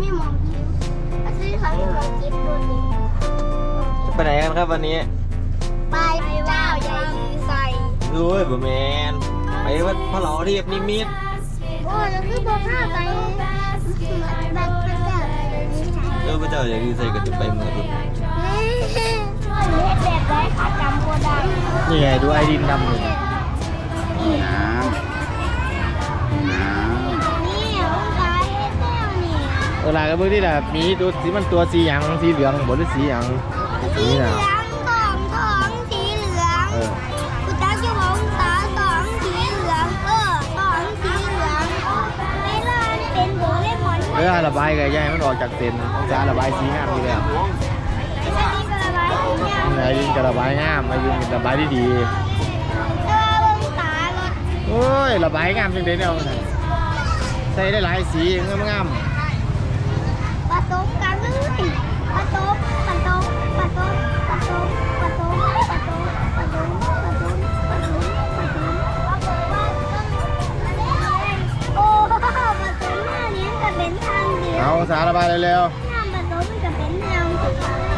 ไม่มองคิ้วถ้าซื้อเขาไม่มองคิ้วดูดิไปไหนกันครับวันนี้ ไปเจ้าใหญ่ใส่รู้ยบ่แมนไปวัดพระหล่อเทียบนิมิตรโอ้แล้วคือบอกข้าไปแบบพระเจ้าใหญ่ใส่เออพระเจ้าอยากดีใส่ก็จะไปเมืองรุ่นเฮ้ยเฮ็ดแบบไรขาจำโบได้นี่ไงดูไอ้ดินดำอยู่ ลาก็เบิ่งนี่แหละมีดูสีมันตัวสีหยังสีเหลืองบนหรือสีหยังสีนี่เหลืน่ะองทองทองสีเหลืองเออกูตักจะบอกองศาสองสีเหลืองเออสองสีเหลืองเวลาเป็นโบเล่มอนเวลาระบายก็อย่าให้มันออกจากเส้นองศาระบายสีงามอยู่แล้วไอ้นี่ก็ระบายสีเนี่ยไอ้ดินก็ระบายงามไอ้ดินก็ระบายได้ดีแต่ว่าองศารถ โอ้ยระบายงามจังเด้เนี่ยมันน่ะใส่ได้หลายสีงามงามผ สมกันเลยผสมผสมผสมผสมผสมผสมผสมผสมผสมผสมโอ้ผสมห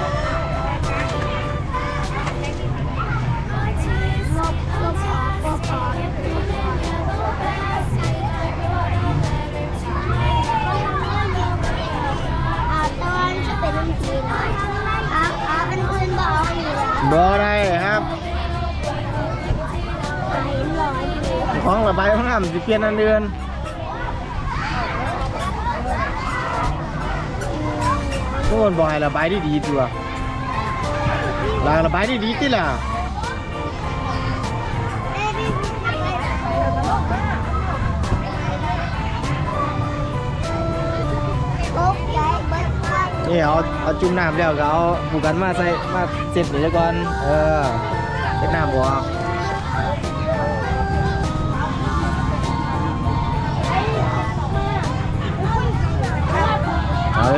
นี่ละๆบ่ได้ครับ ของระบายของน้ำจะเปลี่ยนอันเดือนทุกคนบอกให้ระบายดีๆตัวลางระบายดีๆที่ล่ะ นี่เอาเอาจุ่มน้ำแล้วก็เอาผูกกันมาใส่มาเสร็จนี่แล้วก่อน เออเช็จน้ำบออก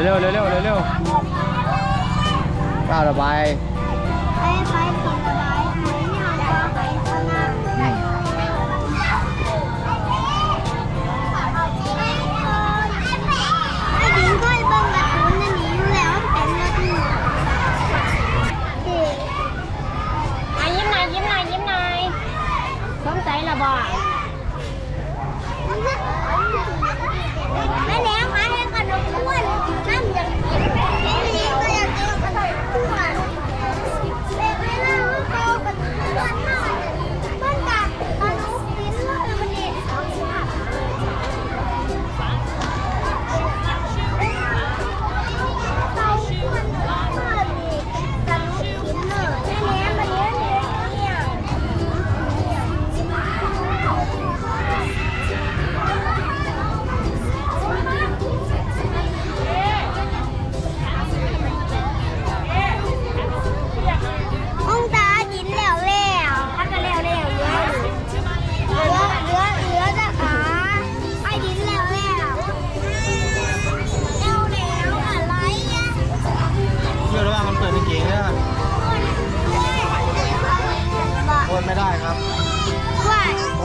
เร็วเร็วๆเร็วๆเร็วเร็วๆก้าวระบายไป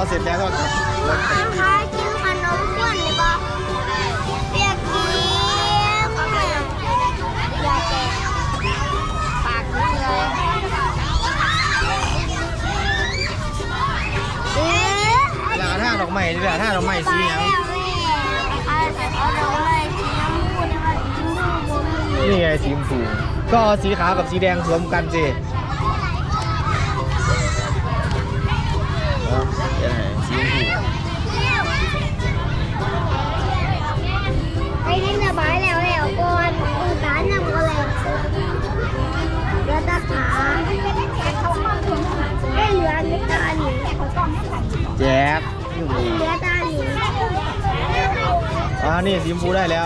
ว่าพอเสร็จแล้วก็กลับรถทางค้ากินขนมข้นเลยบอกเปียกกินก็ไม่อยากแกะปากเลยเอ๊ะเวลาท่าดอกไม้หละท่าดอกไม้สียังนี่ไงสีชมพูก็เอาสีขาวกับสีแดงสวมกันสิ เอาเดี๋ยวให้สีชมพูไอ้นี่สบายแล้วแล้วก่อนองศานำก็เลยเดือตาขาไอ้เหลือนิตาหนีแจ๊บเหลือตาหนีอ่านี่สีชมพูได้แล้ว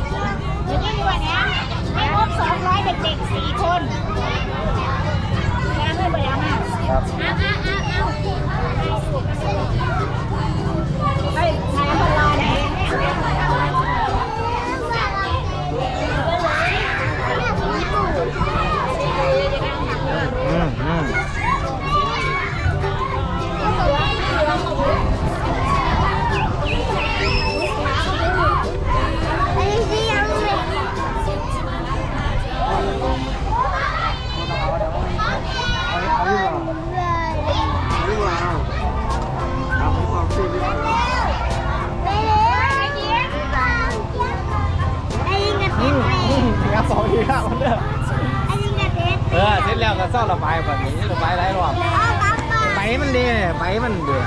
แล้วก็เศร้าระบายแบบนี้ระบายหลายรอบเอากลับบ้านใบมันดีใบมันดี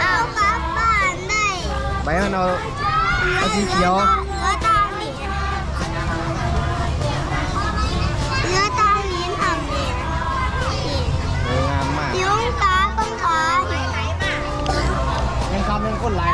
เอากลับบ้านได้ใบมันเอาเอาสีเขียวเนื้อตาหนีเนื้อตาหนีทำดีเอองามมากยุงตาต้องขายังคำยังคนหลาย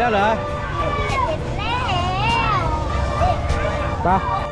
แล้วเหรอเสร็จแล้วไป